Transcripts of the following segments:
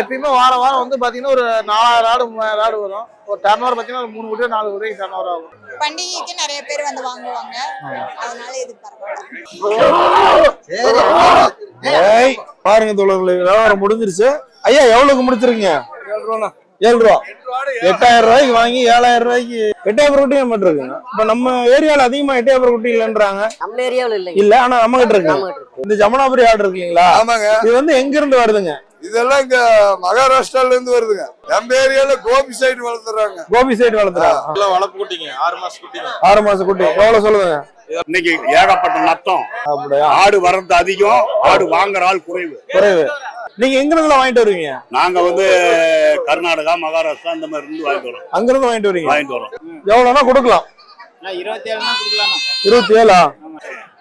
எப்பயுமே வாரம் வாரம் வந்து பாத்தீங்கன்னா ஒரு நாலாயிரம் ஆடு மூவாயிரம் ஆடு வரும். ஒரு டர்ன் ஓவர் பாத்தீங்கன்னா ஒரு மூணு கோடி நாலு கோடி டர்ன் ஓவர் ஆகும். பண்டிகைக்கு நிறைய பேர் வந்து வாங்குவாங்க. அதனால இது பரவாயில்ல. பாருங்க தோழர்களே வியாபாரம் முடிஞ்சிருச்சு. ஐயா எவ்வளவுக்கு முடிச்சிருக்கீங்க? ஏழு ரூபா எட்டாயிரம் ரூபாய்க்கு வாங்கி ஏழாயிரம் ரூபாய்க்கு எட்டாயிரம் குட்டி நம்ம இருக்குங்க இப்ப நம்ம ஏரியால அதிகமா எட்டாயிரம் குட்டி இல்லைன்றாங்க. நம்ம ஏரியாவில் இல்லைங்க. இல்ல ஆனா நம்ம கிட்ட இருக்கு. இந்த ஜமுனாபுரி ஆடு இருக்கு இல்லைங்களா? ஆமாங்க. இது வந்து எங்க இருந்து வருதுங்க? இதெல்லாம் இங்க மகாராஷ்டிரால இருந்து வருதுங்க. நம்ம ஏரியால கோபி சைடு வளர்த்துறாங்க. கோபி சைடு வளர்த்துறாங்க எல்லாம் வளர்ப்பு குட்டிங்க. ஆறு மாசம் குட்டிங்க. ஆறு மாசம் குட்டி. எவ்வளவு சொல்லுங்க இன்னைக்கு ஏகப்பட்ட நத்தம். ஆடு வர்றது அதிகம். ஆடு வாங்குற ஆள் குறைவு. குறைவு. நீங்க எங்க இருந்துல வாங்கிட்டு வருவீங்க? நாங்க வந்து கர்நாடகா மகாராஷ்டிரா இந்த மாதிரி இருந்து வாங்கிட்டு வரோம். அங்க இருந்து வாங்கிட்டு வரீங்க வாங்கிட்டு வரோம். எவ்வளவுனா கொடுக்கலாம். இருபத்தி கொடுக்கலாம் இருபத்தி ஏழா?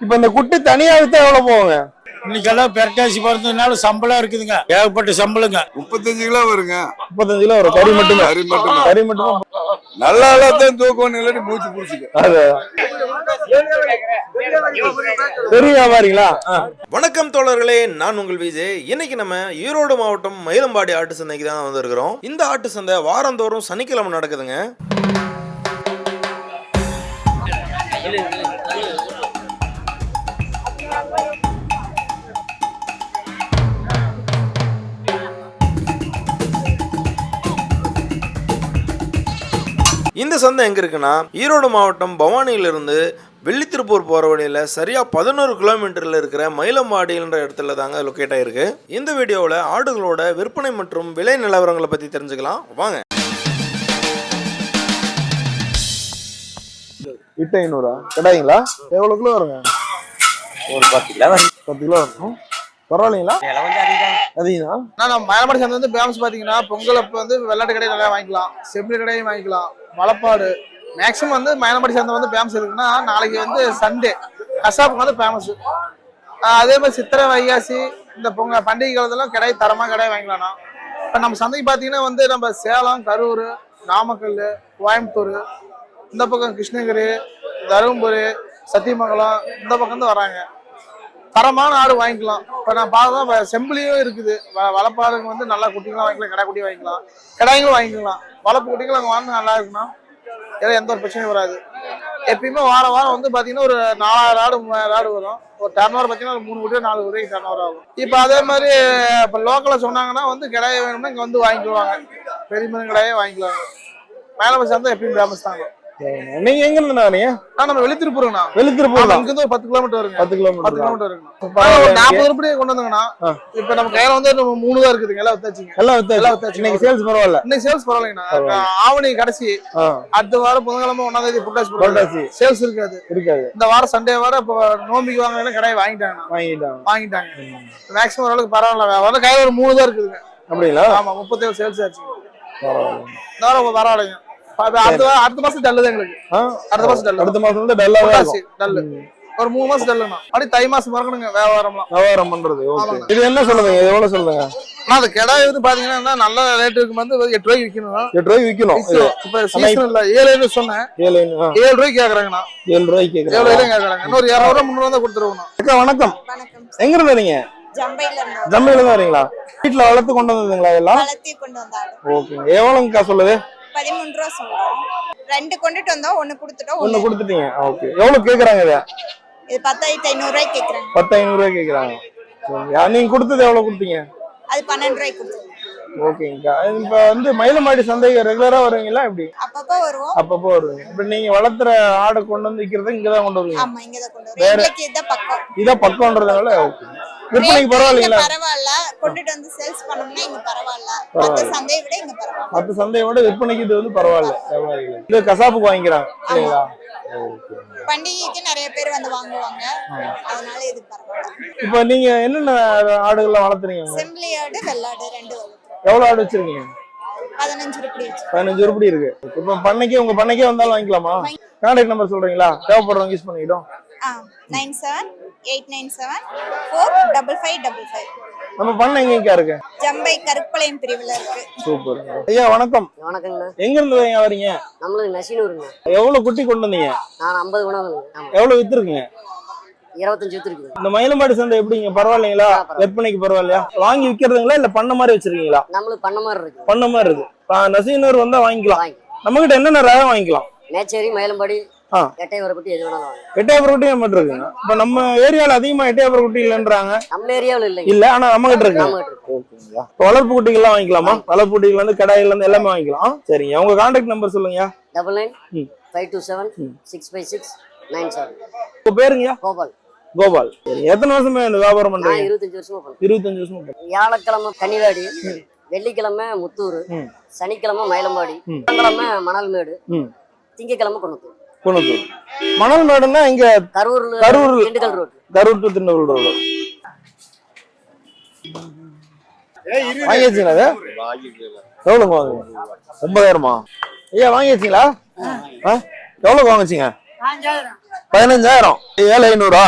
இப்ப இந்த குட்டி தனியா வித்தா எவ்வளவு போவாங்க இன்னைக்கெல்லாம் பெரட்டாசி பிறந்ததுனால சம்பளம் இருக்குதுங்க. ஏகப்பட்ட சம்பளங்க. முப்பத்தஞ்சு கிலோ வருங்க. முப்பத்தஞ்சு கிலோ வரும். கறி மட்டுமே கறி மட்டுமே. கறி மட்டுமே நல்லா தான் தூக்கம் இல்லாட்டி மூச்சு பிடிச்சிக்க அது. பெரிய வியாபாரிங்களா? ஆ. வணக்கம் தோழர்களே நான் உங்கள் விஜய் இன்னைக்கு நம்ம ஈரோடு மாவட்டம் மயிலம்பாடி ஆட்டு சந்தைக்கு தான் வந்திருக்கிறோம். இந்த ஆட்டு சந்தை வாரந்தோறும் சனிக்கிழமை நடக்குதுங்க. இந்த சந்தை எங்க இருக்குன்னா ஈரோடு மாவட்டம் பவானியிலிருந்து வெள்ளித்திருப்பூர் போகிற வழியில் சரியாக பதினோரு கிலோமீட்டரில் இருக்கிற மயிலம்பாடின்ற இடத்துல தாங்க லொக்கேட் ஆயிருக்கு. இந்த வீடியோவில் ஆடுகளோட விற்பனை மற்றும் விலை நிலவரங்களை பற்றி தெரிஞ்சுக்கலாம். வாங்க. எட்டு ஐநூறா? கிடையாங்களா? எவ்வளவு கிலோ வருங்க? ஒரு பத்து கிலோ வரும் பத்து கிலோ இருக்கும் பரவாயில்லைங்களா? அதிகம். நம்ம மயிலமாடி சந்தை வந்து ஃபேமஸ் பாத்தீங்கன்னா பொங்கல் அப்போ வந்து வெள்ளாட்டு கடையை நிறையா வாங்கிக்கலாம். செம்மறி கடையும் வாங்கிக்கலாம். மலப்பாடு மேக்ஸிமம் வந்து மயிலமாடி சந்தை வந்து ஃபேமஸ் இருக்குன்னா நாளைக்கு வந்து சண்டே கசாப்புக்கு வந்து ஃபேமஸ் அதே மாதிரி சித்திரை வைகாசி இந்த பொங்க பண்டிகை காலத்துல கடை தரமா கடை வாங்கிக்கலாம்னா இப்போ நம்ம சந்தைக்கு பார்த்தீங்கன்னா வந்து நம்ம சேலம் கரூர் நாமக்கல் கோயம்புத்தூர் இந்த பக்கம் கிருஷ்ணகிரி தருமபுரி சத்தியமங்கலம் இந்த பக்கம் தான் வராங்க. தரமான ஆடு வாங்கிக்கலாம். இப்போ நான் பார்த்தா செம்பிளியும் இருக்குது. வ- வளப்பாடுங்க வந்து நல்லா குட்டிங்களாம் வாங்கிக்கலாம் கடை குட்டி வாங்கிக்கலாம். கடாயங்களும் வாங்கிக்கலாம். வளர்ப்பு குட்டிகள் அங்கே வாங்க நல்லா இருக்குன்னா ஏன்னா எந்த ஒரு பிரச்சனையும் வராது. எப்பயுமே வாரம் வாரம் வந்து பார்த்தீங்கன்னா ஒரு நாலாயிரம் ஆடு மூவாயிரம் ஆடு வரும். ஒரு டர்ன் ஓவர் பார்த்தீங்கன்னா ஒரு மூணு கோடி நாலு கோடி டர்ன் ஓவர் ஆகும். இப்போ அதே மாதிரி இப்போ லோக்கலில் சொன்னாங்கன்னா வந்து கடையை வேணும்னா இங்கே வந்து வாங்கிக்குவாங்க பெரிய மீன் கடையே வாங்கிக்குவாங்க மேலே பஸ் வந்து எப்பயும் ஃபேமஸ் தாங்க நீங்க எங்க இருந்து வரீங்க? ஆ நம்ம வெளித்திருப்பூருங்கண்ணா வெளுத்திருப்பூர் தான். இங்கிருந்து ஒரு பத்து கிலோமீட்டர் வருங்க. பத்து பத்து கிலோமீட்டர் கிலோமீட்டர் இருக்குண்ணா. நாற்பது ரூபாய் கொண்டு வந்தாங்கண்ணா. இப்ப நம்ம கையில வந்து நம்ம மூணு தான் இருக்குதுங்க எல்லாம் வித்தாச்சுங்க. எல்லாம் எல்லாம் வித்தாச்சு. வித்தாச்சு. இன்னைக்கு சேல்ஸ் பரவாயில்ல. இன்னைக்கு சேல்ஸ் பரவாயில்லைங்கண்ணா. பரவாயில்ல. ஆவணி கடைசி. அடுத்த வாரம் புதன்கிழமை ஒன்னாம் தேதி புட்டாசி. சேல்ஸ் இருக்காது. இருக்காது. இந்த வாரம் சண்டே வாரம் இப்போ நோம்பிக்கு வாங்கினா கடையை வாங்கிட்டாங்கண்ணா. வாங்கிட்டாங்க. வாங்கிட்டாங்க. மேக்ஸிமம் ஓரளவுக்கு பரவாயில்ல. வியாபாரம் கையில ஒரு மூணு தான் இருக்குதுங்க. அப்படிங்களா? ஆமா முப்பத்தேழு சேல்ஸ் ஆச்சு பரவாயில்ல பரவாயில்லைங்க. அடுத்த மாசம் டல்லு எங்களுக்கு. அடுத்த மாசம் டல்லு. அடுத்த மாசம் வந்து டல்லாவே டல்லு. ஒரு மூணு மாசம் டல்லுண்ணா. அப்படி தை மாசம் மறக்கணுங்க வியாபாரம்லாம். வியாபாரம் பண்றது. இது என்ன சொல்லுங்க இது எவ்வளவு சொல்லுங்க ஆனா அது கிடாய் வந்து பாத்தீங்கன்னா நல்ல ரேட் இருக்கும்? வந்து எட்டு ரூபாய்க்கு விற்கணும் எட்டு ரூபாய்க்கு விக்கணும் இது. இப்ப சீசன் இல்ல ஏழு ஏழு சொன்னேன். ஏழு ஐநூறு, ஏழு ரூபாய்க்கு கேக்குறாங்கண்ணா. ஏழு ரூபாய்க்கு ஏழு கேக்குறாங்க ரூபாய்க்கு கேக்குறாங்க. இன்னொரு இரநூறு ரூபா முந்நூறு தான் கொடுத்துருவோம் அக்கா வணக்கம். வணக்கம் எங்க இருந்து வரீங்க? ஜம்பையில தான் வரீங்களா? வீட்டுல வளர்த்து கொண்டு வந்ததுங்களா எல்லாம் ஓகே எவ்வளவுங்கக்கா சொல்லுது? பதிமூணு ரூபா சொல்றோம் ரெண்டு கொண்டுட்டு வந்தோம் ஒண்ணு கொடுத்துட்டோம் ஒண்ணு கொடுத்துட்டீங்க. ஓகே. எவ்வளவு கேக்குறாங்க இத? இது பத்தாயிரத்தி ஐநூறு ரூபாய்க்கு கேக்குறாங்க பத்து ஐநூறு ரூபாய் கேக்குறாங்க நீங்க கொடுத்தது எவ்வளவு கொடுத்தீங்க? அது பன்னெண்டு ரூபாய்க்கு கொடுத்துருவோம் ஓகேங்கக்கா இப்ப வந்து மயிலமாடி சந்தைக்கு ரெகுலரா வருவீங்களா எப்படி? அப்பப்போ வருவோம். அப்பப்போ வருவீங்க. இப்ப நீங்க வளர்த்துற ஆடை கொண்டு வந்து விக்கிறது இங்கதான் கொண்டு வருவீங்க. ஆமா இங்கதான் கொண்டு வரோம் எங்களுக்கு இதுதான் பக்கம். இதான் பக்கம்ன்றதுனால ஓகே. விற்பனைக்கு பரவாயில்லைங்களா? பரவாயில்ல. கொண்டுட்டு வந்து சேல்ஸ் பண்ணோம்னா இங்க பரவாயில்ல. மத்த சந்தையை விட இங்க பரவாயில்ல. மத்த சந்தையை விட விற்பனைக்கு இது வந்து பரவாயில்ல. வியாபாரிகளுக்கு. இது கசாப்புக்கு வாங்கிக்கிறாங்க. இல்லைங்களா பண்டிகைக்கு நிறைய பேர் வந்து வாங்குவாங்க. அதனால இது பரவாயில்ல. இப்ப நீங்க என்னென்ன ஆடுகள்லாம் வளர்த்துறீங்க? செம்பிளி ஆடு வெள்ளாடு ரெண்டு எவ்வளவு ஆடு வச்சிருக்கீங்க? பதினஞ்சு உருப்படி இருக்கு. இப்ப பண்ணைக்கு உங்க பண்ணைக்கே வந்தாலும் வாங்கிக்கலாமா? கான்டாக்ட் நம்பர் சொல்றீங்களா? தேவைப்படுறவங்க யூஸ் பண்ணிக்கிட்டோம். Nine seven eight nine seven four double five double five நம்ம பண்ணை எங்கேக்கா இருக்கு? ஜம்பை கருப்பாளையம் பிரிவுல இருக்கு. சூப்பர். ஐயா வணக்கம். வணக்கங்கண்ணா. எங்க இருந்து ஐயா வரீங்க நம்மளுக்கு நசினூருங்க எவ்வளவு குட்டி கொண்டு வந்தீங்க? நான் ஐம்பது ஆமா. எவ்வளவு வித்துருக்குங்க? இருபத்தஞ்சு வித்து இருக்குது இந்த மயிலம்பாடி சந்தை எப்படிங்க பரவாயில்லைங்களா? விற்பனைக்கு பரவாயில்லையா? வாங்கி விக்கிறதுங்களா இல்ல பண்ண மாதிரி வச்சிருக்கீங்களா? நம்மளுக்கு பண்ண மாதிரி இருக்கு. பண்ண மாதிரி இருக்கு. நசீனர் வந்தா வாங்கிக்கலாம். வாங்கி. நம்ம கிட்ட என்னென்ன ரகம் வாங்கிக்கலாம்? நேச்சேரி மயிலம்பாடி ஆ. எட்டையவரப்பட்டி எது வேணாலும் வாங்க. எட்டயபுரம் குட்டி மட்டும் இருக்குங்க இப்ப நம்ம ஏரியால அதிகமா எட்டயபுரம் குட்டி இல்லைன்றாங்க. நம்ம ஏரியாவில் இல்லைங்க. இல்ல ஆனா நம்ம கிட்ட இருக்கு. நம்ம. ஓகேங்களா வளர்ப்பு குட்டிகள்லாம் வாங்கிக்கலாமா? வளர்ப்பு குட்டிகள் வந்து கடாயில இருந்து எல்லாமே வாங்கிக்கலாம். சரிங்க. உங்க கான்டாக்ட் நம்பர் சொல்லுங்க. Double nine. Five two seven six five six nine seven. உங்க பேருங்க கோபால். கோபால். எத்தனை வருஷமா இந்த வியாபாரம் பண்றீங்க? இருபத்தஞ்சு வருஷமா இருபத்தஞ்சு வருஷமா. வியாழக்கிழமை கன்னிவாடி வெள்ளிக்கிழமை முத்தூர். சனிக்கிழமை மயிலம்பாடி ம். புதன்கிழமை மணல்மேடு திங்கக்கிழமை கொண்டுத்தூர் குணத்தூர். மணல் மேடுன்னா இங்க கரூர் கரூர். கரூர் டு திருநெல்வேலி ரோடு வாங்கியாச்சுங்களா அது? எவ்வளோங்க வாங்குங்க ஒன்பதாயிரமா? ஐயா வாங்கியாச்சுங்களா? ஆ? எவ்வளோக்கு வாங்கிச்சிங்க? பதினஞ்சாயிரம். ஏழு ஐநூறா?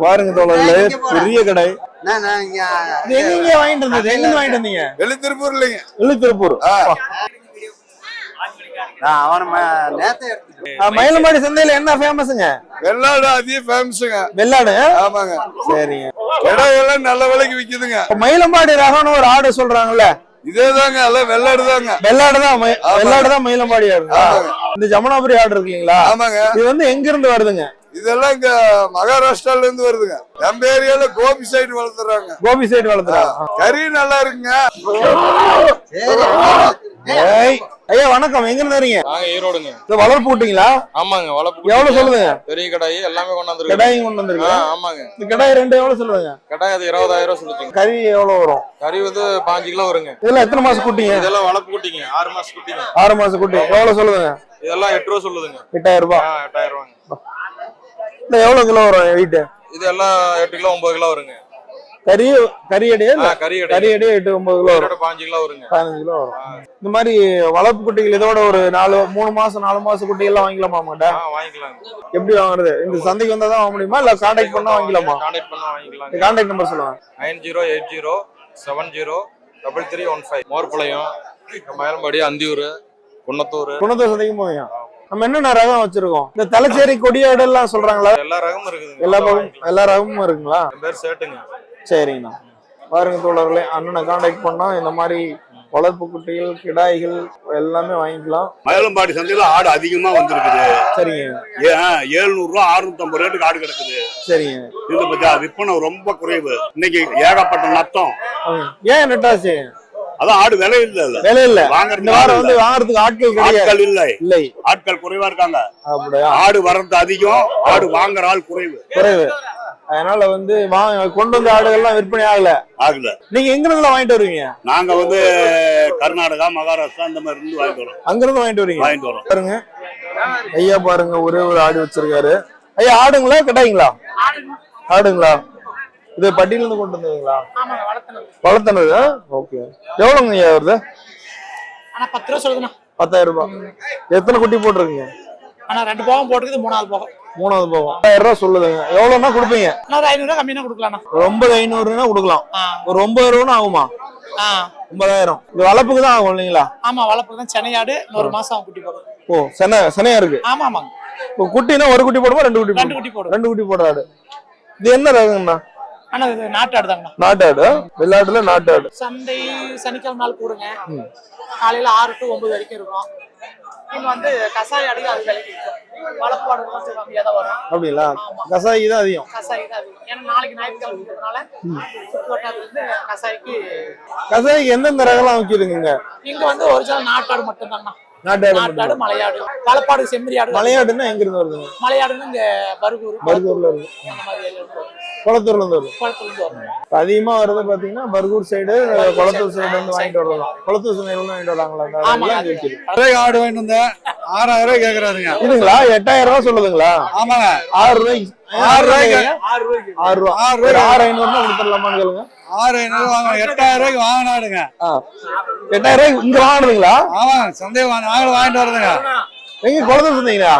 பாருங்க தோழர்களே பெரிய கடை. எங்க வாங்கிட்டு வந்தது? எங்க வாங்கிட்டு வந்தீங்க? வெளித்திருப்பூர். இல்லைங்க விழுத்திருப்பூர் ஆ. மயிலமாடி சந்தையில என்ன ஃபேமஸுங்க வெள்ளாடு அதிகம் ஃபேமஸுங்க வெள்ளாடு ஆமாங்க. சரிங்க. இடையெல்லாம் நல்ல விலைக்கு விக்குதுங்க. இப்ப மயிலம்பாடி ரகம்னு ஒரு ஆடு சொல்றாங்கல்ல? இதே தாங்க எல்லாம் வெள்ளாடு தாங்க வெள்ளாடு தான் வெள்ளாடு தான் மயிலம்பாடி ஆடுங்களா இந்த ஜமுனாபுரி ஆடு இருக்கு இல்லைங்களா ஆமாங்க. இது வந்து எங்க இருந்து வருதுங்க? இதெல்லாம் இங்க மகாராஷ்டிரால இருந்து வருதுங்க. நம்ம ஏரியால கோபி சைடு வளர்த்துறாங்க. கோபி சைடு வளர்த்துறாங்க கறி நல்லா இருக்குங்க. ஏய் ஐயா வணக்கம். எங்க இருந்து வரீங்க? நாங்க ஈரோடுங்க. இந்த வளர்ப்பு விட்டீங்களா ஆமாங்க வளர்ப்பு எவ்வளவு சொல்லுங்க பெரிய கடாயி எல்லாமே கொண்டாந்துருக்கு கடாயும் கொண்டு வந்திருக்கீங்க? ஆமாங்க. இந்த கடாய் ரெண்டு எவ்வளவு சொல்லுங்க கடாய் அது இருபதாயிரம் ரூபாய் சொல்லுச்சுங்க கறி எவ்வளவு வரும்? கறி வந்து பாஞ்சு கிலோ வருங்க. இதெல்லாம் எத்தனை மாசம் குட்டிங்க? இதெல்லாம் வளர்ப்பு குட்டிங்க ஆறு மாசம் குட்டிங்க. ஆறு மாசம் குட்டி. எவ்வளவு சொல்லுங்க இதெல்லாம் எட்டு ரூபா சொல்லுதுங்க. எட்டாயிரம் ரூபாய் ஆ, எட்டாயிரம் ரூபாங்க. இந்த எவ்வளவு கிலோ வரும் வெயிட் இது எல்லாம் எட்டு கிலோ ஒன்பது கிலோ வருங்க. கறி கறி அடியே கறி கறி அடியே எட்டு ஒன்பது கிலோ வரும். பாஞ்சு கிலோ வருங்க. பதினஞ்சு கிலோ வரும். இந்த மாதிரி வளர்ப்பு குட்டிகள் இதோட ஒரு நாலு மூணு மாசம் நாலு மாசம் குட்டிகள் எல்லாம் வாங்கிக்கலாமா மாட்டா ஆ வாங்கிக்கலாங்க. எப்படி வாங்குறது? இந்த சந்தைக்கு வந்தா தான் வாங்க முடியுமா? இல்ல கான்டாக்ட் பண்ணா வாங்கிக்கலாமா? கான்டாக்ட் பண்ணா வாங்கிக்கலாங்க. கான்டாக்ட் நம்பர் சொல்லுங்க. Nine zero eight zero seven zero double three one five. Morpalayam Mayilambadi Anthiyur Kunnathur. Gunathur சந்தைக்கும் போவீங்க? நம்ம என்னென்ன ரகம் வச்சிருக்கோம்? இந்த தலைச்சேரி கொடியாடு எல்லாம் சொல்றாங்களா? எல்லா ரகமும் இருக்குதுங்க. எல்லா பக்கம் எல்லா ரகமும் இருக்குங்களா? பேர் சேட்டுங்க. சரிங்கண்ணா. பாருங்க தோழர்களே அண்ணனை கான்டாக்ட் பண்ணா இந்த மாதிரி வளர்ப்பு குட்டிகள் கிடாய்கள் எல்லாமே வாங்கிக்கலாம். மயிலம்பாடி சந்தையில ஆடு அதிகமா வந்திருக்குது. சரிங்க. ஏழுநூறு ரூபா அறுநூத்தம்பது ரேட்டுக்கு ஆடு கிடக்குது. சரிங்க. இது பத்தியா விற்பனை ரொம்ப குறைவு. இன்னைக்கு ஏகப்பட்ட நத்தம். ஏன் நெட்டாச்சு? அதான் ஆடு விலை இல்ல இல்ல வேலை இல்ல. இந்த வாரம் வந்து வாங்குறதுக்கு ஆட்கள் ஆட்கள் இல்லை. இல்லை. ஆட்கள் குறைவா இருக்காங்க. ஆடு வர்றது அதிகம் ஆடு வாங்குற ஆள் குறைவு. குறைவு. அதனால வந்து கொண்டு வந்த ஆடுகள்லாம் விற்பனை ஆகல. ஆகுது நீங்க எங்க வாங்கிட்டு வருவீங்க? நாங்க வந்து கர்நாடகா மகாராஷ்டிரா இந்த மாதிரி இருந்து வாங்கிட்டு வரோம். அங்க இருந்து வாங்கிட்டு வரீங்க வாங்கிட்டு வரோம். பாருங்க. ஐயா பாருங்க ஒரே ஒரு ஆடு வச்சிருக்காரு. ஐயா ஆடுங்களா கட்டாய்ங்களா ஆடுங்களா? இது பட்டியில இருந்து கொண்டு வந்ததுங்களா வளர்த்தனது. ஓகே. எவ்வளோங்க ஐயா வருது? பத்து ரூபா சொல்லுதுண்ணா. பத்தாயிரம் ரூபாய் எத்தனை குட்டி போட்டிருக்கீங்க? ஆனா ரெண்டு போகம் போட்டுக்குது மூணாவது போகம். மூணாவது போகும். பத்தாயிரம் ரூபாய் சொல்லுதுங்க. எவ்வளோன்னா கொடுப்பீங்க? ஒரு ஐநூறு கம்மியா கொடுக்கலாம்ண்ணா ஒரு ஒன்பது ஐநூறுனா கொடுக்கலாம். ஒரு ஒன்பது ரூபான்னு ஆகுமா? ஒன்பதாயிரம். இது வளர்ப்புக்கு தான் ஆகும் இல்லைங்களா? ஆமா வளர்ப்பு தான். சென்னையாடு இன்னொரு மாசம் குட்டி போடும் ஓ சென செனையா இருக்கு? ஆமா ஆமாங்க. குட்டினா ஒரு குட்டி போடுமா ரெண்டு குட்டி ரெண்டு குட்டி போடும் ரெண்டு குட்டி போடுற ஆடு. இது என்ன ரகங்கண்ணா? ஆனா இது நாட்டாடு தாங்கண்ணா. நாட்டாடு வெள்ளாடுல நாட்டாடு. சந்தை சனிக்கிழமை நாள் கூடுங்க. காலையில ஆறு டு ஒன்பது வரைக்கும் இருக்கும். இங்க வந்து கசாய அடிகள் அது விலைக்கு இருக்கும் வளப்பாடு கொஞ்சம் கம்மியா தான் வரும். அப்படிங்களா? கசாயி தான் அதிகம். கசாயி தான் அதிகம். ஏன்னா நாளைக்கு ஞாயிற்றுக்கிழமைன்றதுனால சுற்று வட்டாரத்துல இருந்து கசாய்க்கு கசாய்க்கு எந்தெந்த ரகம்லாம் விற்கிதுங்க இங்க? வந்து ஒரிஜினல் நாட்டாடு மட்டும்தாங்கண்ணா. நாட்டாடு நாட்டாடு மட்டும் மலையாடு. வளப்பாடு செம்மறியாடு. மலையாடுன்னா எங்க இருந்து வருதுங்க? மலையாடுன்னு இங்க பருகூர். பர்கூர்ல இருந்து. இருந்து. குளத்தூர்ல இருந்து இருந்து வரும் அதிகமா வருது பாத்தீங்கன்னா பர்கூர் சைடு குளத்தூர் சைடு வந்து வாங்கிட்டு வரலாம் குளத்தூர் சைடுல இருந்து வாங்கிட்டு வராங்களா? விற்கிது ஆடு வாங்கிட்டு வந்தேன். ஆறாயிரம் ரூபாய் கேக்குறாருங்க. இதுங்களா? எட்டாயிரம் ரூபாய் சொல்லுதுங்களா? ஆமாங்க. ஆறு ரூபாய்க்கு ஆறு ரூபாய்க்கு ஆறு ரூபாய்க்கு ஆறு ரூபா ஆறு ஐநூறுனா கொடுத்துடலாமான்னு கேளுங்க. ஆறு ஐநூறு வாங்க எட்டாயிரம் ரூபாய்க்கு வாங்கினாடுங்க ஆ. எட்டாயிரம் ரூபாய்க்கு இங்க வாங்கினதுங்களா? ஆமாங்க. சந்தேகம் நாங்களும் வாங்கிட்டு வருதுங்க. எங்க குளத்தூர் சொன்னீங்களா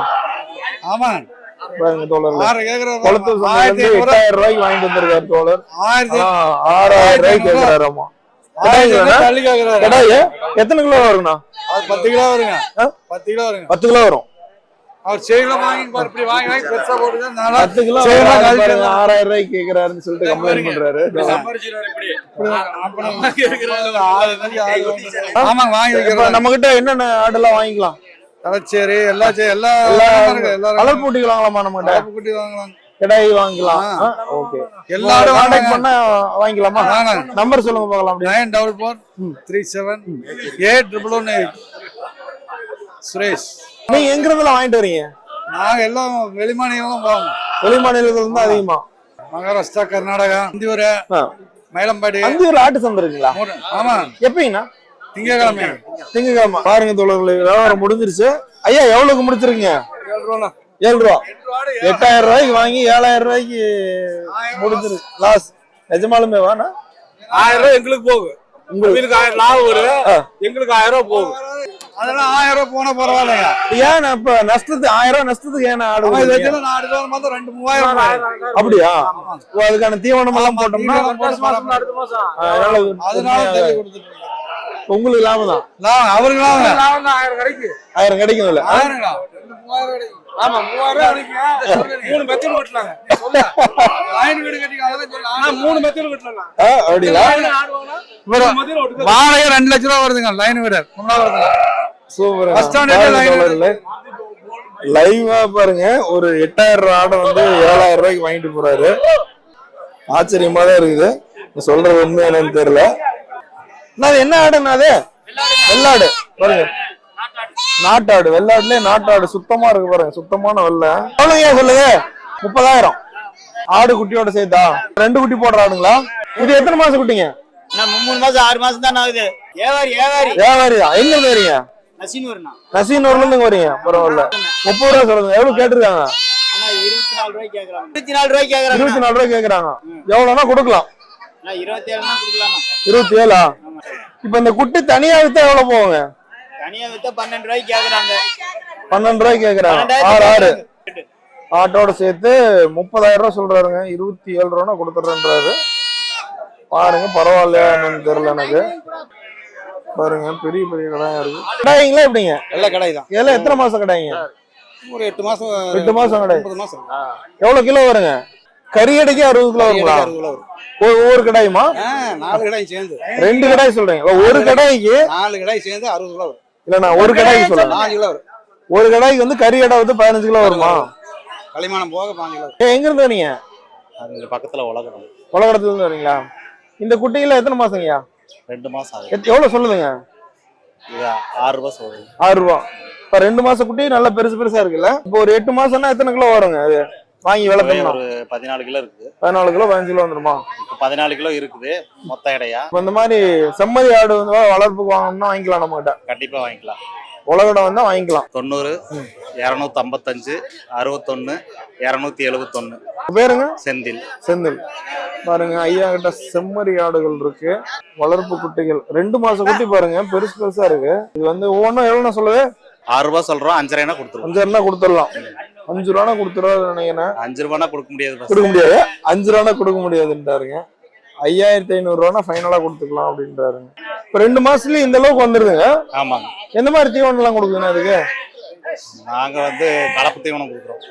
ஆமாங்க. பாருங்க தோழர் ஆறு இருந்து எட்டாயிரம் ரூபாய்க்கு வாங்கிட்டு வந்திருக்காரு தோழர். ஆறாயிரம் ரூபாய்க்கு கேக்குறாரு கடாய் எத்தனை கிலோ வருங்கண்ணா? அது பத்து கிலோ வருங்க? பத்து கிலோ வருங்க. பத்து கிலோ வரும். அவர் செய்யலாம் வாங்கி இப்படி வாங்கி வாங்கி பெருசா நாளா பத்து கிலோ ஆறாயிரம் ரூபாய்க்கு கேக்குறாருன்னு சொல்லிட்டு கம்ப்ளைண்ட் பண்றாரு. ஆமாங்க வாங்கி நம்ம கிட்ட என்னென்ன ஆடெல்லாம் வாங்கிக்கலாம்? தலைச்சேரி எல்லா எல்லா கலர் பூட்டி வாங்கலாமா நம்ம கிட்ட கலப்பு குட்டி வாங்கலாம். கிடாய் வாங்கிக்கலாம் ஆ. ஓகே. எல்லா கான்டாக்ட் பண்ணா வாங்கலாம். நம்பர் சொல்லுங்க பார்க்கலாம் nine double four three seven eight triple one eight Suresh. நீங்க எங்க இருந்தெல்லாம் வாங்கிட்டு வரீங்க? நாங்க எல்லாம் வெளிமாநிலம் போவோம். வெளி மாநிலத்துல இருந்து அதிகமா? மகாராஷ்டிரா கர்நாடகா இந்தியூர். மயிலம்பாடி. அந்தியூர்ல ஆட்டு சந்தை இருக்குங்களா? ஆமா. எப்படிங்கண்ணா திங்கக்கிழமை. திங்கக்கிழமை. பாருங்க தோழர்களே வியாபாரம் முடிஞ்சிருச்சு. ஐயா எவ்வளவுக்கு முடிச்சிருக்கீங்க? ஏழு ரூபா. எட்டாயிரம் ரூபாய்க்கு வாங்கி ஏழாயிரம் ரூபாய்க்கு முடிஞ்சிரு லாஸ் நிஜமாலுமே வாண்ணா? ஆயிரம் ரூபாய் எங்களுக்கு போகும் உங்களுக்கு. ஆயிரம் லாபம் வரும் எங்களுக்கு ஆயிரம் ரூபாய் போகும் அதெல்லாம் ஆயிரம் ரூபாய் போனா பரவாயில்லைங்க ஏன் நான் இப்ப நஷ்டத்துக்கு ஆயிரம் ரூபாய் நஷ்டத்துக்கு ஏன் ரெண்டு மூவாயிரம். அப்படியா? அதுக்கான தீவனம் எல்லாம் போட்டோம்னா அதனால உங்களுக்கு லாபம் தான். நான் அவருக்கெல்லாம் ஆயிரம் கிடைக்கும். ஆயிரம் கிடைக்கும் இல்ல? கிடைக்கும். ஆமா மூவாயிரம் கிடைக்கும். மூணு கட்டலாங்க வீடு மூணு மெத்தூர் கட்டலாம் ஆ, அப்படிங்களா வாடகை ரெண்டு லட்ச ரூபா வருதுங்க லைன் வீடு. சூப்பர் ல line லைவா பாருங்க ஒரு எட்டாயிரம் ரூபாய் ஆடை வந்து ஏழாயிரம் ரூபாய்க்கு வாங்கிட்டு போறாரு. ஆச்சரியமா தான் இருக்குது சொல்றது உண்மை என்னன்னு தெரியல. அண்ணா, அது என்ன ஆடுண்ணா அது? வெள்ளாடு. பாருங்க. நாட்டாடு. வெள்ளாடுலயே நாட்டாடு. சுத்தமா இருக்கு பாருங்க. சுத்தமான வெள்ளை. எவ்வளவுங்க சொல்லுங்க. முப்பதாயிரம். ஆடு குட்டியோட சேர்த்தா? ரெண்டு குட்டி போடுற ஆடுங்களா? இது எத்தனை மாசம் குட்டிங்க? மூணு மாசம் ஆறு மாசம் தான் ஆகுது. ஏவாரி ஏவாரி. வியாபாரி எங்க இருந்து வரீங்க? நசின் வருண்ணா நசீனூர்ல இருந்து வரீங்க. பரவாயில்ல. முப்பது ரூபா சொல்லுங்க. எவ்வளவு கேட்டிருக்காங்க? இருபத்தி நாலு ரூபாய்க்கு கேக்குறாங்க. இருபத்தி நாலு ரூபாய் கேக்குறாங்க. எவ்வளவுனா நான் கொடுக்கலாமா. இருபத்தி ஏழா இப்ப இந்த குட்டி தனியா வித்தா எவ்வளவு போவாங்க தனியா வித்தா பன்னெண்டு ரூபாய்க்கு கேக்குறாங்க. பன்னெண்டு ரூபாய்க்கு கேக்குறாங்க ஆறு ஆறு. ஆட்டோட சேர்த்து முப்பதாயிரம் ரூபாய் சொல்றாருங்க. இருபத்தி ஏழு ரூபா கொடுத்துட்றேன்றாரு பாருங்க பரவாயில்லையா என்னன்னு தெரியல எனக்கு. பாருங்க பெரிய பெரிய கடாயா இருக்கு. கடாயிங்களா எப்படிங்க? எல்லா கடை தான். இதெல்லாம் எத்தனை மாசம் கடாயிங்க? ஒரு எட்டு மாசம் எட்டு மாசம் கடை எவ்வளவு கிலோ வருங்க? கறி கடைக்கு அறுபது கிலோ வருங்களா? அறுபது கிலோ வரும். ஒரு- ஒவ்வொரு கடாயுமா? நாலு கடாய் சேர்ந்து. ரெண்டு கடாய் சொல்றீங்க. ஒரு கடாய்க்கு நாலு கடாய் சேர்ந்து அறுபது கிலோ வரும். இல்ல நான் ஒரு கடாய்க்கு சொல்றேன். பாஞ்சு கிலோ வரும். ஒரு கடாய்க்கு வந்து கறி கடை வந்து பதினஞ்சு கிலோ வருமா? களிமானம் போக பாஞ்சு கிலோ ஏ, எங்க இருந்து அங்க பக்கத்துல உலகம் உலகத்துல இருந்து வரீங்களா? இந்த குட்டிகள எத்தனை மாசங்கய்யா ரெண்டு மாசம் எவ்வளவு சொல்லுதுங்க? ஆறு ரூபாய் சொல்றேன் ஆறு ரூபா. இப்ப ரெண்டு மாசம் குட்டி நல்லா பெருசு பெருசா இருக்குல்ல? இப்போ ஒரு எட்டு மாசம்னா எத்தனை கிலோ வருங்க அது? வாங்கி வளர்த்தோம்னா ஒரு பதினாலு கிலோ இருக்குது பதினாலு கிலோ பதினஞ்சு கிலோ வந்துருமா? பதினாலு கிலோ இருக்குது மொத்த எடையா? இப்போ இந்த மாதிரி செம்மறி ஆடு வந்து வளர்ப்புக்கு வாங்கணும்னா வாங்கிக்கலாம் நம்ம கிட்ட. கண்டிப்பா வாங்கிக்கலாம். உலகம் வந்தா வாங்கிக்கலாம். தொண்ணூறு இரநூத்தி ஐம்பத்தஞ்சு அறுபத்தொன்னு இரநூத்தி எழுபத்தொன்னு பேருங்க? செந்தில். செந்தில். பாருங்க ஐயா கிட்ட செம்மறி ஆடுகள் இருக்கு. வளர்ப்பு குட்டிகள். ரெண்டு மாசம் குட்டி பாருங்க பெருசு பெருசா இருக்கு. இது வந்து ஒவ்வொன்றும் எவ்வளவு சொல்லுது ஆறு ரூபாய் சொல்றோம் அஞ்சரைனா கொடுத்துருவோம். அஞ்சாயிரம்னா கொடுத்துடலாம். அஞ்சு ரூபானா கொடுத்துருவா நினைக்கிறேன் அஞ்சு ரூபானா கொடுக்க முடியாது. கொடுக்க முடியாது. அஞ்சு ரூபானா கொடுக்க முடியாதுன்றாருங்க. ஐயாயிரத்தி ஐநூறு ரூபானா ஃபைனலா கொடுத்துக்கலாம் அப்படின்றாருங்க. இப்ப ரெண்டு மாசத்துலயே இந்த அளவுக்கு வந்துருதுங்க. ஆமாங்க எந்த மாதிரி தீவனம் எல்லாம் கொடுக்குதுண்ணா அதுக்கு? நாங்க வந்து கலப்பு தீவனம் கொடுக்குறோம்.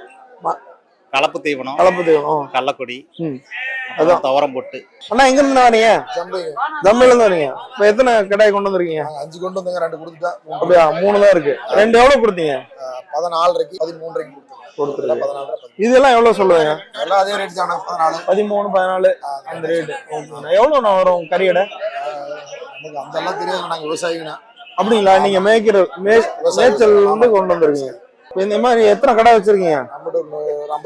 கலப்பு தீவனம் கலப்பு தீவனம். கள்ளக்கொடி. அப்புறம் துவரம் போட்டு. அண்ணா எங்க இருந்து வரீங்க தம்பில இருந்து. வரீங்க இப்ப எத்தனை கடாய் கொண்டு வந்திருக்கீங்க? அஞ்சு கொண்டு வந்தங்க ரெண்டு கொடுத்துட்டேன் அப்படியா? மூணு தான் இருக்கு. ரெண்டு எவ்வளவு கொடுத்தீங்க? பதினாலரைக்கு பதிமூன்றரைக்கு கொடுத்துருக்கேன் கொடுத்துருக்கீங்க பதினாலரை இதெல்லாம் எவ்வளவு சொல்லுங்க எல்லாம் அதே ரேட் தானே பதினாலு. பதிமூணு பதினாலு அந்த ரேட்டு எவ்வளவு நான் வரும் கறியடை அந்த எல்லாம் தெரியாது. நாங்க விவசாயிங்கண்ணா. அப்படிங்களா? நீங்க மேய்க்கிற மே மேய்ச்சல் வந்து கொண்டு வந்திருக்கீங்க. இப்ப இந்த மாதிரி எத்தனை கடை வச்சிருக்கீங்க? ஐம்பது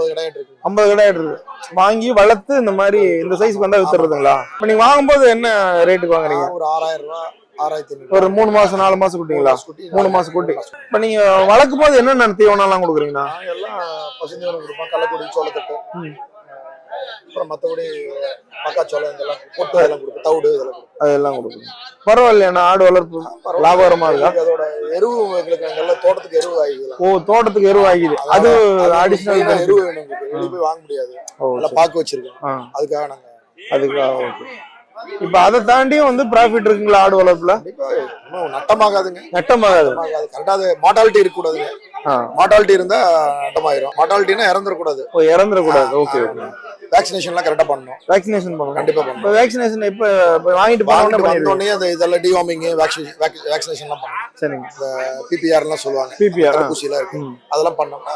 கடையாட்டு இருக்கு. ஐம்பது கடை இருக்கு. வாங்கி வளர்த்து இந்த மாதிரி இந்த சைஸ்க்கு வந்தா வித்துறதுங்களா இப்ப நீங்க வாங்கும்போது என்ன ரேட்டுக்கு வாங்குறீங்க? ஒரு ஆறாயிரம் ரூபாய் ஆறாயிரத்தி ஒரு மூணு மாசம் நாலு மாசம் குட்டிங்களா மூணு மாசம் குட்டி இப்ப நீங்க வளர்க்கும் போது என்னென்ன தீவனம் எல்லாம் கொடுக்குறீங்கண்ணா? நாங்க எல்லாம் பசுந்தீவனம் கொடுப்போம் கள்ளக்குடி சோளத்தட்டு அப்புறம் மற்றபடி மக்காச்சோளம் இதெல்லாம் பொட்டு இதெல்லாம் கொடுப்போம் தவிடு இதெல்லாம் கொடுப்போம் அதெல்லாம் கொடுக்கணும் பரவாயில்லையா ஆடு வளர்ப்பு லாபகரமா இருக்கா? அதோட எருவு எங்களுக்கு அங்கெல்லாம் தோட்டத்துக்கு எருவு ஆகிக்கலாம் ஓ தோட்டத்துக்கு எருவு ஆகிது அது அடிஷனல் எருவு வேணும் போய் வாங்க முடியாது. நல்லா பாக்கு வச்சிருக்கோம். அதுக்காக நாங்க அதுக்காக இப்ப அதை தாண்டியும் வந்து ப்ராஃபிட் இருக்குங்களா ஆடு வளர்ப்புல? நட்டமாகாதுங்க. நட்டமாகாது. கரெக்டா அது மார்டாலிட்டி இருக்கக்கூடாதுங்க. ஆ. மார்டாலிட்டி இருந்தா நட்டமாயிரும். மார்டாலிட்டினா இறந்துடக்கூடாது ஓ இறந்துடக்கூடாது ஓகே ஓகே வேக்சினேஷன்லாம் கரெக்டா பண்ணணும். வேக்சினேஷன் பண்ணணும். கண்டிப்பா பண்ணணும். இப்போ வேக்சினேஷன் இப்போ வாங்கிட்டு வாங்கிட்டு உடனே வந்த உடனே அந்த இதெல்லாம் டிவார்மிங் வேக்சினேஷன்லாம் பண்ணணும். சரிங்க. பிபிஆர்லாம் சொல்லுவாங்க. பிபிஆர் தடுப்பூசிலாம் இருக்கு. அதெல்லாம் பண்ணோம்னா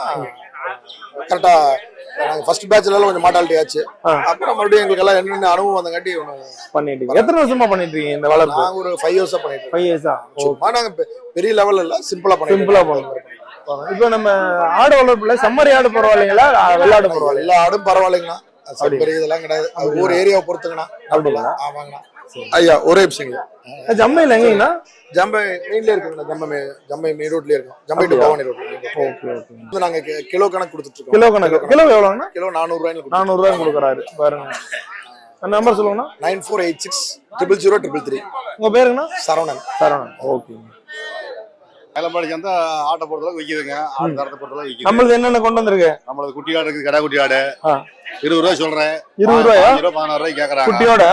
கரெக்டா நாங்க ஃபர்ஸ்ட் பேட்ச்ல கொஞ்சம் மார்டாலிட்டி ஆச்சு. அப்புறம் மறுபடியும் எங்களுக்கு எல்லாம் என்னென்ன அனுபவம் வந்தங்காட்டி பண்ணிட்டீங்க. எத்தனை வருஷமா பண்ணிட்டு இருக்கீங்க இந்த வளர்ப்பு? நாங்க ஒரு ஃபைவ் இயர்ஸா பண்ணிட்டு ஃபைவ் இயர்ஸா சும்மா நாங்க பெ- பெரிய லெவல்ல இல்ல சிம்பிளா பண்ணிட்டு சிம்பிளா இருக்கோம். பண்ணுவோம் இப்போ நம்ம ஆடு வளர்ப்புல செம்மறி ஆடு பரவாயில்லைங்களா? வெள்ளாடு பரவாயில்ல எல்லா ஆடும் பரவாயில்லைங்கண்ணா. பெரிய இதெல்லாம் கிடையாது. அது ஒவ்வொரு ஏரியாவை பொறுத்துங்கண்ணா. அப்படிங்களா? ஆமாங்கண்ணா. ஐயா ஒரே நிமிஷங்க ஜம்மையில் எங்கேங்கண்ணா? ஜம்பை மெயின்ல இருக்குங்கண்ணா ஜம்பை ஜம்பை மெயின் ரோட்லயே இருக்கும். ஜம்பை டு பவானி ரோட்ல ஓகே ஓகே. வந்து நாங்க கி- கிலோ கணக்கு கொடுத்துட்டு இருக்கோம். கிலோ கணக்கு. கிலோ எவ்வளோங்கண்ணா? கிலோ நானூறு ரூபாய்க்கு நானூறுரூவா கொடுக்குறாரு. பாருங்க. நம்பர் சொல்லுங்கண்ணா. Nine four eight six triple zero triple three. உங்க பேருங்கண்ணா? சரவணன். சரவணன். ஓகே மேலம்பாடி சந்தை ஆட்டை பொறுத்தளவுக்கு விற்கிதுங்க ஆடு தரத்தை பொறுத்தளவுக்கு விற்கிது நம்மளது என்னென்ன கொண்டு வந்திருக்கு? நம்மளது குட்டி ஆடு இருக்குது கடா குட்டி ஆடு. இருபது ரூபா சொல்றேன். இருபது ரூபாயா? ரூபா பதினாறு ரூபாய்க்கு கேக்குறாங்க. குட்டியோட?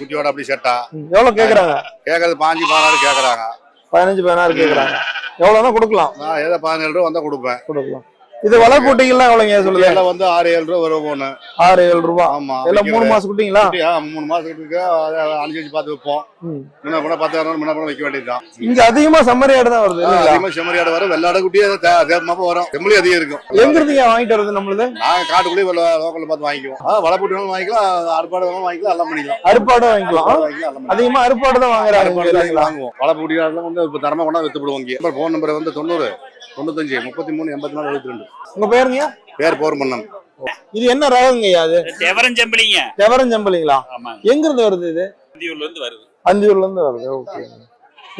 குட்டியோட அப்படி செட்டா எவ்வளவு கேக்குறாங்க? கேட்கறது பாஞ்சு பதினாறு கேக்குறாங்க. பதினஞ்சு பதினாறு கேக்குறாங்க. எவ்வளவுதான் கொடுக்கலாம். நான் ஏதோ பதினேழு ரூபா வந்தா கொடுப்பேன். கொடுக்கலாம். இது வளர்ப்பு குட்டிகள்லாம் எவ்வளவுங்க சொல்லுது எல்லாம் வந்து ஆறு ஏழு ரூபா வரும் ஒண்ணு ஆறு ஏழு ரூபா. ஆமா எல்லாம் மூணு மாசம் குட்டிங்களா? மூணு மாசத்துக்கு அதை அனுசரிச்சு பார்த்து வைப்போம். முன்ன கூட பத்தாயிரம் முன்ன கூட வைக்க வேண்டியதுதான். இங்க அதிகமா செம்மறி ஆடு தான் வருது அதிகமா செம்மறி ஆடு வரும். வெள்ளாடு குட்டி தேர்மாப்ப வரும். செம்மறி அதிகம் இருக்கும். எங்க இருந்தீங்க வாங்கிட்டு வருது நம்மளுது? நாங்க காட்டுக்குள்ளேயே லோக்கல்ல பார்த்து வாங்கிக்குவோம். வளர்ப்புட்டி வேணாலும் வாங்கிக்கலாம். அறுப்பாடு வாங்கிக்கலாம். எல்லாம் பண்ணிக்கலாம். அறுப்பாடு வாங்கிக்கலாம். அதிகமா அறுப்பாடு தான் வாங்குறாங்க வாங்குவோம். வளர்ப்புட்டி ஆடுலாம் வந்து இப்போ தரமா கொண்டா வித்து போடுவோம் இங்கே ஃபோன் நம்பர் வந்து தொண்ணூறு. தொண்ணூத்தஞ்சு முப்பத்தி மூணு எண்பத்தி நாலு எழுபத்தி ரெண்டு உங்க பேருங்க? பேர் போர் பண்ணம் இது என்ன ரகங்கய்யா அது செவரன் செம்பிளிங்க செவரன் செம்பலிங்களா? ஆமாங்க. எங்க இருந்து வருது இது? இந்தியூர்ல இருந்து வருது. அந்தியூர்ல இருந்து வருது ஓகே.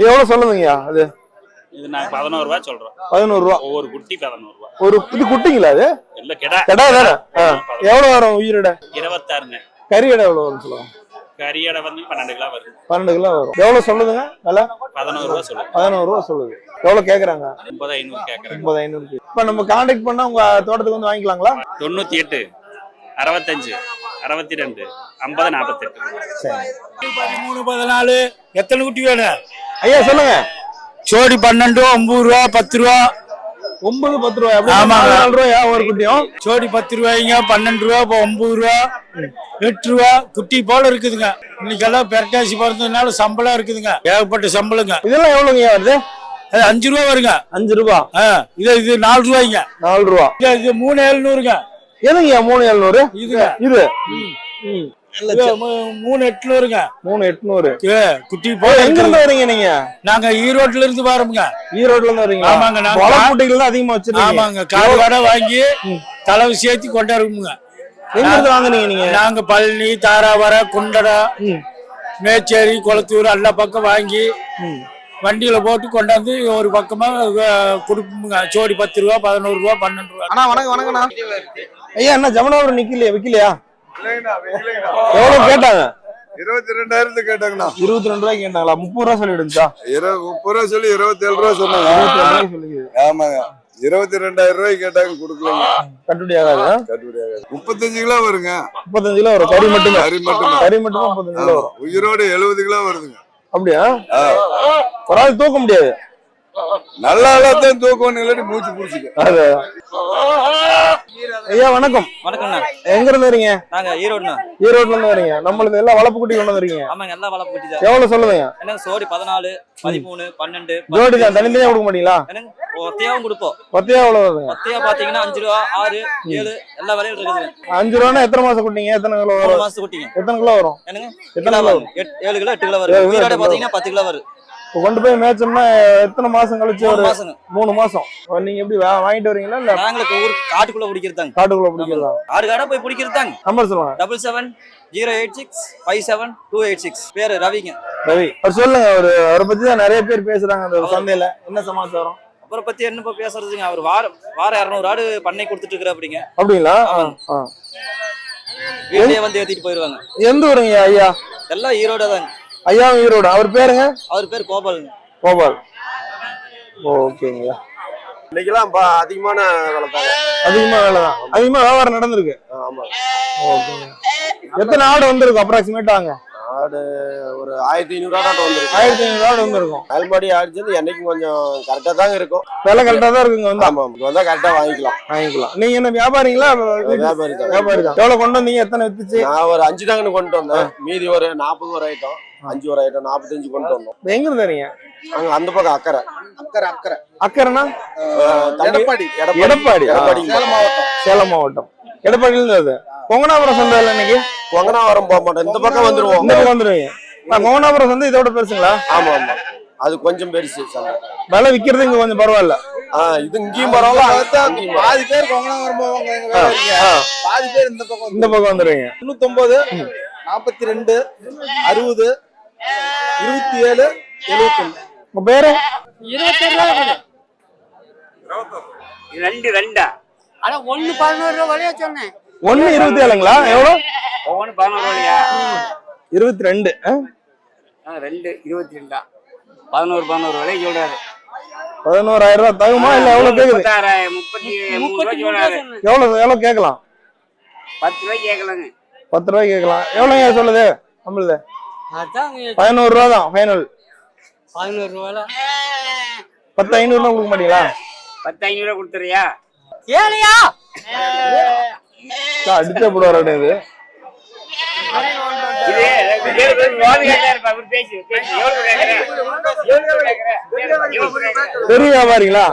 எவ்வளவு சொல்லுதுங்கய்யா அது? இது நாங்க பதினோரு ரூபாய் சொல்றோம். பதினோரு ரூபா ஒவ்வொரு குட்டி பதினோரு ரூபாய் ஒரு இது குட்டிங்களா அது இல்ல கெடா. கடா தானே ஆ. எவ்வளவு வரும் உயிரிட? இருபத்தாறுங்க. கறி எடை எவ்வளவு வரும் சொல்லுங்க கறியடை வந்து பன்னெண்டு கிலோ வருது. பன்னெண்டு கிலோ வரும். எவ்வளவு சொல்லுதுங்க? விலை? பதினோரு பதினோரு ரூபா சொல்லுது. எவ்வளவு கேக்குறாங்க ஒன்பது ஐநூறு கேக்குறேன் ஒன்பது ஐநூறு இப்ப நம்ம கான்டாக்ட் பண்ணா உங்க தோட்டத்துக்கு வந்து வாங்கிக்கலாங்களா? தொண்ணூத்தி எட்டு அறுபத்தஞ்சு அறுபத்தி ரெண்டு ஐம்பது நாற்பத்தெட்டு. பதிமூணு பதினாலு எத்தனை குட்டி வேணும்? ஐயா சொல்லுங்க. சோடி பன்னெண்டு ஒன்பது ரூபா பத்து ரூபா. ஒன்பது பத்து ரூபாய். ஆமாங்க. நாலு ரூபாயா ஒரு குட்டியும்? சோடி பத்து ரூபாய்ங்க பன்னெண்டு ரூபா இப்போ ஒன்பது ரூபா எட்டு ரூபா குட்டி போல இருக்குதுங்க. இன்னைக்கெல்லாம் பெரட்டாசி பிறந்ததுனால சம்பளம் இருக்குதுங்க. ஏகப்பட்ட சம்பளங்க. இதெல்லாம் எவ்வளவுங்க வருது? அது அஞ்சு ரூபா வருங்க. அஞ்சு ரூபா. இது இது நாலு ரூபாய்ங்க. நாலு ரூபா. இது மூணு எழுநூறுங்க. எதுங்கய்யா மூணு எழுநூறு? இதுங்க. இது. இது மூணு எட்நூறுங்க. மூணு எட்நூறு. ஏ, குட்டி போல எங்க இருந்து. வரீங்க நீங்க? நாங்க ஈரோட்ல இருந்து வரோமுங்க. ஈரோட்ல இருந்து வரீங்க ஆமாங்க, நாங்க- அதிகமா வச்சிருக்கீங்க. ஆமாங்க காடு கடை வாங்கி தலைவு சேர்த்து கொண்டாடுவோமுங்க. எங்க இருந்து வாங்குனீங்க நீங்க? நாங்க பழனி தாராவர குண்டடா ம். மேச்சேரி குளத்தூர் எல்லா பக்கம் வாங்கி. வண்டியில போட்டு கொண்டாந்து ஒரு பக்கமா அஹ், கொடுப்போமுங்க. சோடி பத்து ரூபா பதினோரு ரூபா பன்னெண்டு ரூபா. அண்ணா வணக்கம் வணக்கண்ணா ஐயா என்ன ஜமுனாபுரம் நிக்கலையா? விக்கலையா? எவ்வளவு கேட்டாங்க? இருபத்தி ரெண்டாயிரத்துக்கு கேட்டாங்கண்ணா. இருபத்தி ரெண்டு ரூபாய்க்கு கேட்டாங்களா? முப்பது ரூபா சொல்லிடுச்சா? இருபது முப்பது ரூபா சொல்லி இருபத்தி ஏழு ரூபா சொன்னாங்க. ஆமாங்க. இருபத்தி ரெண்டாயிரம் ரூபாய்க்கு கேட்டாங்க கொடுக்கலங்க. கட்டுப்படி ஆகாது? கட்டுப்படி ஆகாது. முப்பத்தஞ்சு கிலோ வருங்க. முப்பத்தஞ்சு கிலோ வரும். கறி மட்டுமே? கறி மட்டும்? கறி மட்டுமே முப்பத்தஞ்சு கிலோ வரும்? உயிரோடு எழுபது கிலோ வருதுங்க. அப்படியா? ஒரு ஆள் தூக்க முடியாது. நல்ல ஆளாத்தான் தூக்கம் இல்லாட்டி மூச்சு பிடிச்சிக்க அது ஐயா வணக்கம். வணக்கம்ண்ணா. எங்க இருந்து வரீங்க? நாங்க ஈரோடுண்ணா. ஈரோட்ல இருந்து வரீங்க. நம்மளுக்கு எல்லாம் வளர்ப்பு குட்டி கொண்டு வந்துருக்கீங்க. ஆமாங்க எல்லாம் வளர்ப்பு குட்டி தான். எவ்வளவு சொல்லுங்க என்னங்க சோடி பதினாலு பதிமூணு பன்னெண்டு ஜோடி தான். தனித்தனியா கொடுக்க மாட்டீங்களா? ஒத்தையாவும் கொடுப்போம். பத்தியா எவ்வளவு வருதுங்க? ஒத்தையா பாத்தீங்கன்னா அஞ்சு ரூபா ஆறு ஏழு எல்லா விலையும் இருக்குதுங்க. அஞ்சு ரூபானா எத்தனை மாசம் குட்டிங்க? எத்தனை கிலோ வரும்? மாசத்து குட்டிங்க. எத்தனை கிலோ வரும்? என்னங்க எத்தனை கிலோ வரும். ஏழு கிலோ எட்டு கிலோ வரும். பாத்தீங்கன்னா பத்து கிலோ வரும். இப்போ கொண்டு போய் மேய்ச்சோம்னா எத்தனை மாசம் கழிச்சு ஒரு மூணு மாசம்? நீங்க எப்படி வாங்கிட்டு வரீங்களா இல்ல நாங்களுக்கு ஊர் காட்டுக்குள்ள பிடிக்கிறதாங்க. காட்டுக்குள்ள பிடிக்கிறதா? ஆறு காடா போய் பிடிக்கிறதாங்க. நம்பர் சொல்லுங்க. Double seven zero eight six five seven two eight six. பேரு ரவிங்க. ரவி. அவர் சொல்லுங்க ஒரு அவரை பத்தி தான் நிறைய பேர் பேசுறாங்க அந்த சந்தையில. என்ன சமாச்சாரம்? அப்புறம் பத்தி என்ன இப்ப பேசுறதுங்க? அவர் வாரம் வாரம் இரநூறு ஆடு பண்ணை கொடுத்துட்டு இருக்கிற அப்படிங்க அப்படிங்களா. வீட்லயே வந்து ஏத்திட்டு போயிருவாங்க. எந்த ஊருங்க ஐயா? எல்லாம் ஈரோட தாங்க ஐயா ஈரோடு அவர் பேருங்க? அவர் பேர் கோபால். கோபால். ஓகேங்கய்யா. இன்னைக்கெல்லாம் அதிகமான வேலை தாங்க அதிகமா வேலை தான். அதிகமா வியாபாரம் நடந்திருக்கு. ஆமா. ஓகேங்க. எத்தனை ஆடு வந்திருக்கும் அப்ராக்சிமேட்டா அங்க ஆடு ஒரு ஆயிரத்தி ஐநூறு ஆடு வந்திருக்கு ஆயிரத்தி ஐநூறு ஆடு வந்திருக்கும். மேல்பாடி ஆடிச்சது என்னைக்கும் கொஞ்சம் கரெக்டா தாங்க இருக்கும். விலை கரெக்டா தான் இருக்குங்க வந்து. ஆமா இங்க வந்தா கரெக்டா வாங்கிக்கலாம். வாங்கிக்கலாம். நீங்க என்ன வியாபாரிங்களா? வியாபாரி தான். வியாபாரி தான். எவ்வளவு கொண்டு வந்தீங்க? எத்தனை வித்துச்சு? நான் ஒரு அஞ்சு தாங்கன்னு கொண்டு வந்தேன். மீதி ஒரு நாற்பது ஒரு ஐட்டம் அஞ்சு ஒரு ஐட்டம் நாற்பத்தஞ்சு கொண்டு வந்தோம். எங்க இருந்தீங்க அங்க அந்த பக்கம் அக்கறை அக்கறை அக்கறை அக்கறைனா எடப்பாடி. எடப்பாடி. எடப்பாடி. சேலம் மாவட்டம். சேலம் மாவட்டம். எடப்பாடியில இருந்து அது? கொங்கனாபுரம் சந்தை இல்லை இன்னைக்கு? கொங்கனாவரம் போக மாட்டோம். இந்த பக்கம் வந்துருவோம். இந்த பக்கம் வந்துருவீங்க. கொங்கனாபுரம் சந்தை இதோட பெருசுங்களா? ஆமா ஆமா. அது கொஞ்சம் பெருசு சந்தை. விலை விக்கிறது இங்க கொஞ்சம் பரவாயில்ல. ஆஹ் இது இங்கேயும் பரவாயில்ல. பாதி பேர் கொங்கனாபுரம் போவாங்க. பாதி பேர் இந்த பக்கம் இந்த பக்கம் வந்துருவீங்க. தொண்ணூத்தொன்பது நாற்பத்தி ரெண்டு அறுபது இருபத்தி ஏழு எழுபத்தொன்னு. உங்க பேரு? ரெண்டு ரெண்டா? ஆனா ஒண்ணு பதினோரு ரூபா வழியா சொன்னேன். ஒண்ணு இருபத்தி ஏழுங்களா? எவ்வளவு ஒவ்வொன்று பதினோரு ரூபாயா இருபத்தி ரெண்டு ஆ? ரெண்டு இருபத்தி ரெண்டா? பதினோரு பதினோரு விலைக்கு சொல்றாரு. பதினோராயிரம் ரூபாய் தகுமா இல்ல எவ்வளவு கேக்குது? முப்பத்தி சொல்றாரு. எவ்வளவு எவ்வளவு கேட்கலாம்? பத்து ரூபாய்க்கு கேட்கலாங்க. பத்து ரூபாய் கேட்கலாம். எவ்வளவுங்க சொல்லுது? நம்மளுது. பதினோரு ரூபா தான் ஃபைனல் பதினோரு ரூபால பத்து ஐநூறுலாம் கொடுக்க மாட்டீங்களா? பத்து ஐநூறு ரூபா கொடுத்துறியா ஏழையா? அடிச்ச போட இது இது? பெரிய வியாபாரிங்களா?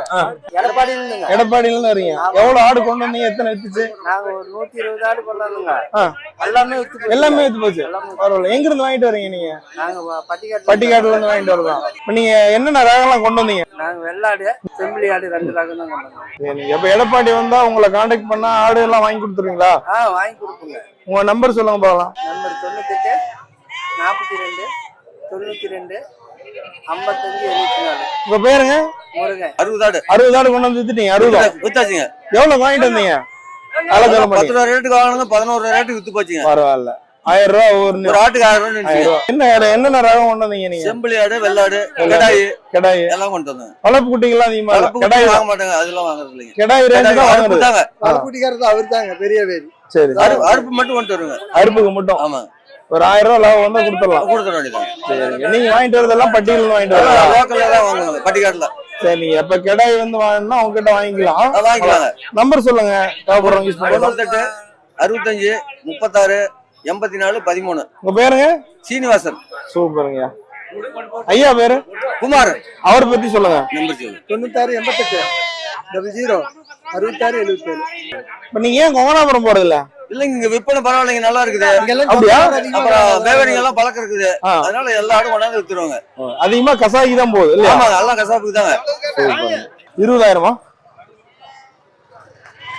எடப்பாடியில இருந்து வரீங்க எவ்வளவு ஆடு கொண்டு வந்தீங்க எத்தனை வித்துச்சு? நாங்க ஒரு நூத்தி இருபது ஆடு கொண்டாந்துங்க ஆ. எல்லாமே. எல்லாமே போச்சு? பரவாயில்ல. எங்க இருந்து வாங்கிட்டு வரீங்க நீங்க? நாங்க பட்டிக்காட்டு பட்டிக்காட்டுல இருந்து வாங்கிட்டு வரலாம் இப்ப நீங்க என்னென்ன ரகம்லாம் கொண்டு வந்தீங்க? நாங்க வெள்ளாடு செம்பிளி ஆடு ரெண்டு ரகம் தான் எடப்பாடி வந்தா உங்களை காண்டாக்ட் பண்ணா ஆடு எல்லாம் வாங்கி கொடுத்துருவீங்களா? வாங்கி கொடுப்போங்க. உங்க நம்பர் சொல்லுங்க பார்க்கலாம். நம்பர் தொண்ணூத்தெட்டு நாற்பத்தி ரெண்டு தொண்ணூத்தி ரெண்டு ஐம்பத்தஞ்சு எழுபத்தி நாலு உங்க பேருங்க? முருகன். அறுபது ஆடு. அறுபது ஆடு கொண்டு வந்து வித்துட்டீங்க அறுபது? வித்தாச்சுங்க. எவ்வளவு வாங்கிட்டு வந்தீங்க? பத்து ரூபா ரேட்டுக்கு வாங்கினாங்க பதினோரு ரேட்டுக்கு வித்து போச்சுங்க. பரவாயில்ல. ஆயிரம் ரூபா ஒரு ஆட்டுக்கு ஆயிரம் ரூபாய். என்ன என்னென்ன ரகம் கொண்டு வந்தீங்க நீங்க? செம்பிளி ஆடு வெள்ளாடு கடாயி. கெடாய். எல்லாம் கொண்டு வந்தோம் வளர்ப்பு குட்டிகள்லாம் அதிகமா கெடாய் வாங்க மாட்டாங்க அதெல்லாம் வாங்குறது இல்லைங்க. கெடாய் ரேஞ்சு தான் அவர் தாங்க பெரிய பேரி. சரி அறுப்பு மட்டும் கொண்டு வருங்க. அறுப்புக்கு மட்டும்? ஆமா. ஒரு ஆயிரம் ரூபாய் லாபம் வந்தா கொடுத்துடலாம். கொடுத்துட வேண்டியதான் சரிங்க நீங்க வாங்கிட்டு வரதெல்லாம் பட்டியல் வாங்கிட்டு வரலாம். லோக்கல்ல தான் வாங்குவாங்க பட்டிக்காட்டுல. சரி நீங்க எப்ப கெடாய் வந்து வாங்கினா உங்க கிட்ட வாங்கிக்கலாம். அது வாங்கிக்கலாங்க. நம்பர் சொல்லுங்க. தேவைப்படுறவங்க யூஸ் தொண்ணூத்தெட்டு அறுபத்தஞ்சு முப்பத்தாறு எண்பத்தி நாலு பதிமூணு. உங்க பேருங்க? சீனிவாசன். சூப்பருங்க. ஐயா பேரு? குமார். அவரை பத்தி சொல்லுங்க. நம்பர் சொல்லு தொண்ணூத்தாறு எண்பத்தெட்டு. Double zero. அறுபத்தாறு எழுபத்தேழு இப்ப நீங்க ஏன் கொங்கனாபுரம் போறது இல்ல இல்லைங்க இங்க விற்பனை பரவாயில்லைங்க நல்லா இருக்குது. அப்படியா? அப்புறம் வேவரிங்க எல்லாம் பழக்கம் இருக்குது. அதனால எல்லா ஆடும் கொண்டாந்து வித்துருவாங்க. அதிகமா கசாக்கி தான் போகுது இல்லையா? ஆமாங்க எல்லாம் கசாப்புக்கு தாங்க. இருபதாயிரமா?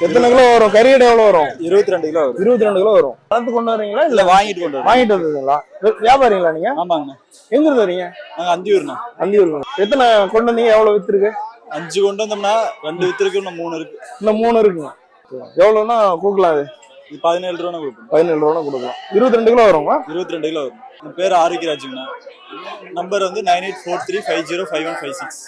எத்தனை கிலோ வரும்? கறியடை எவ்வளவு வரும்? இருபத்தி ரெண்டு கிலோ வரும். இருபத்தி ரெண்டு கிலோ வரும். வளர்த்து கொண்டு வரீங்களா இல்ல வாங்கிட்டு கொண்டு வாங்கிட்டு வந்ததுங்களா? வியாபாரிங்களா நீங்க? ஆமாங்கண்ணா எங்க இருந்து வரீங்க? நாங்க அந்தியூர்ண்ணா. அந்தியூர் எத்தனை கொண்டு வந்தீங்க? எவ்வளவு வித்துருக்கு? அஞ்சு கொண்டு வந்தோம்னா ரெண்டு வித்து இருக்கு இன்னும் மூணு இருக்கு. இன்னும் மூணு இருக்குங்க. எவ்வளவுன்னா கொடுக்கலாம் அது? இது பதினேழு ரூபா கொடுப்போம். பதினேழு ரூபா கொடுக்கலாம். இருபத்தி ரெண்டு கிலோ வருமா? இருபத்தி ரெண்டு கிலோ வரும். என் பேர் ஆரோக்கியராஜுங்கண்ணா நம்பர் வந்து nine eight four three five zero five one five six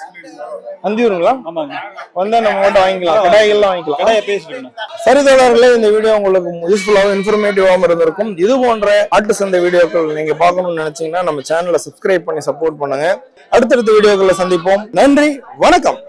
அந்தியூருங்களா? ஆமாங்க. வந்தா நம்ம மட்டும் வாங்கிக்கலாம். கடாய்கள்லாம் வாங்கிக்கலாம். கடையை பேசிட்டுங்கண்ணா சரி தோழர்களே இந்த வீடியோ உங்களுக்கு யூஸ்ஃபுல்லாகவும் இன்ஃபர்மேட்டிவாகவும் இருந்திருக்கும். இது போன்ற ஆட்டு சந்தை வீடியோக்கள் நீங்க பார்க்கணும்னு நினைச்சீங்கன்னா நம்ம சேனலை சப்ஸ்கிரைப் பண்ணி சப்போர்ட் பண்ணுங்க. அடுத்தடுத்த வீடியோக்களை சந்திப்போம். நன்றி வணக்கம்.